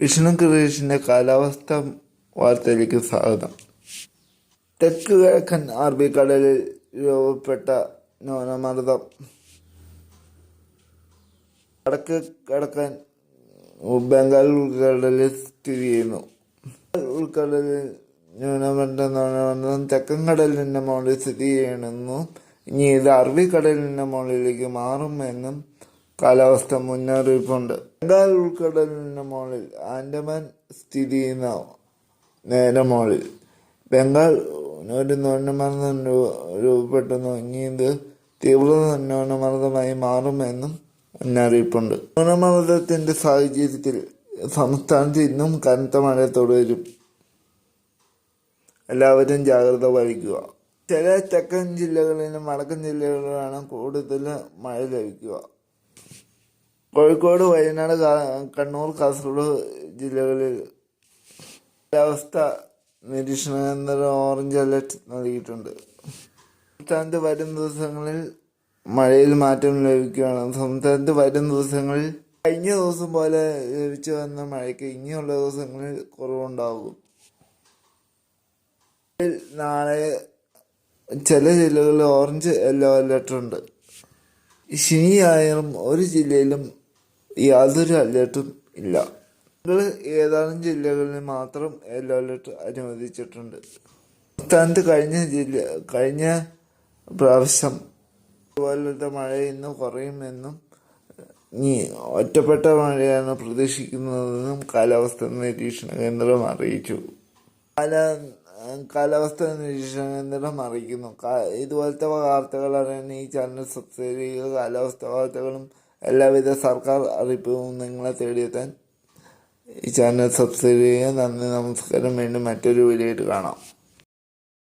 വിഷ്ണു ക്രിയേഷന്റെ കാലാവസ്ഥ വാർത്തയിലേക്ക് സ്വാഗതം. തെക്ക് കിഴക്കൻ അറബിക്കടലിൽ രൂപപ്പെട്ട ന്യൂനമർദ്ദം. വടക്ക് കിഴക്കൻ ബംഗാൾ ഉൾക്കടലിൽ സ്ഥിതി ചെയ്യുന്നു. ഉൾക്കടലിൽ ന്യൂനമർദ്ദം ന്യൂനമർദ്ദം തെക്കൻ കടലിന്റെ മുകളിൽ സ്ഥിതി ചെയ്യണമെന്നും ഇനി ഇത് അറബിക്കടലിന്റെ മുകളിലേക്ക് മാറുമെന്നും കാലാവസ്ഥ മുന്നറിയിപ്പുണ്ട്. ബംഗാൾ ഉൾക്കടലിന് മുകളിൽ ആൻഡമാൻ സ്ഥിതി ചെയ്യുന്ന നേരെ മുകളിൽ. ബംഗാൾ ഒരു ന്യൂനമർദ്ദം രൂപപ്പെട്ടെന്നും ഇനി തീവ്ര ന്യൂനമർദ്ദമായി മാറുമെന്നും മുന്നറിയിപ്പുണ്ട്. ന്യൂനമർദ്ദത്തിന്റെ സാഹചര്യത്തിൽ സംസ്ഥാനത്ത് ഇന്നും കനത്ത മഴ തുടരും എല്ലാവരും ജാഗ്രത പാലിക്കുക. ചില തെക്കൻ ജില്ലകളിലും വടക്കൻ ജില്ലകളിലാണ് കൂടുതൽ മഴ ലഭിക്കുക. കോഴിക്കോട് വയനാട് കണ്ണൂർ കാസർഗോഡ് ജില്ലകളിൽ കാലാവസ്ഥ നിരീക്ഷണ കേന്ദ്രം ഓറഞ്ച് അലർട്ട് നൽകിയിട്ടുണ്ട്. സംസ്ഥാനത്ത് വരും ദിവസങ്ങളിൽ മഴയിൽ മാറ്റം ലഭിക്കുകയാണ്. സംസ്ഥാനത്ത് വരും ദിവസങ്ങളിൽ കഴിഞ്ഞ ദിവസം പോലെ ലഭിച്ചു വന്ന മഴയ്ക്ക് ഇനിയുള്ള ദിവസങ്ങളിൽ കുറവുണ്ടാകും. നാളെ ചില ജില്ലകളിൽ ഓറഞ്ച് യെല്ലോ അലർട്ടുണ്ട്. ശനിയായാലും ശനി ഒരു ജില്ലയിലും യാതൊരു അലേർട്ടും ഇല്ല. ഏതാനും ജില്ലകളിൽ മാത്രം യെല്ലോ അലേർട്ട് അനുവദിച്ചിട്ടുണ്ട്. സംസ്ഥാനത്ത് കഴിഞ്ഞ ജില്ല കഴിഞ്ഞ പ്രാവശ്യം ഇതുപോലത്തെ മഴ ഇന്ന് കുറയുമെന്നും ഇനി ഒറ്റപ്പെട്ട മഴയാണ് പ്രതീക്ഷിക്കുന്നതെന്നും കാലാവസ്ഥ നിരീക്ഷണ കേന്ദ്രം അറിയിച്ചു. കാല കാലാവസ്ഥ നിരീക്ഷണ കേന്ദ്രം അറിയിക്കുന്നു. ഇതുപോലത്തെ വാർത്തകൾ അറിയാൻ ഈ ചാനൽ സബ്സ്ക്രൈബ് ചെയ്യുക. കാലാവസ്ഥ വാർത്തകളും എല്ലാവിധ സർക്കാർ അറിയിപ്പും നിങ്ങളെ തേടിയെത്താൻ ഈ ചാനൽ സബ്സ്ക്രൈബ് ചെയ്യുക. നന്ദി നമസ്കാരം. വീണ്ടും മറ്റൊരു വീഡിയോ ആയിട്ട് കാണാം.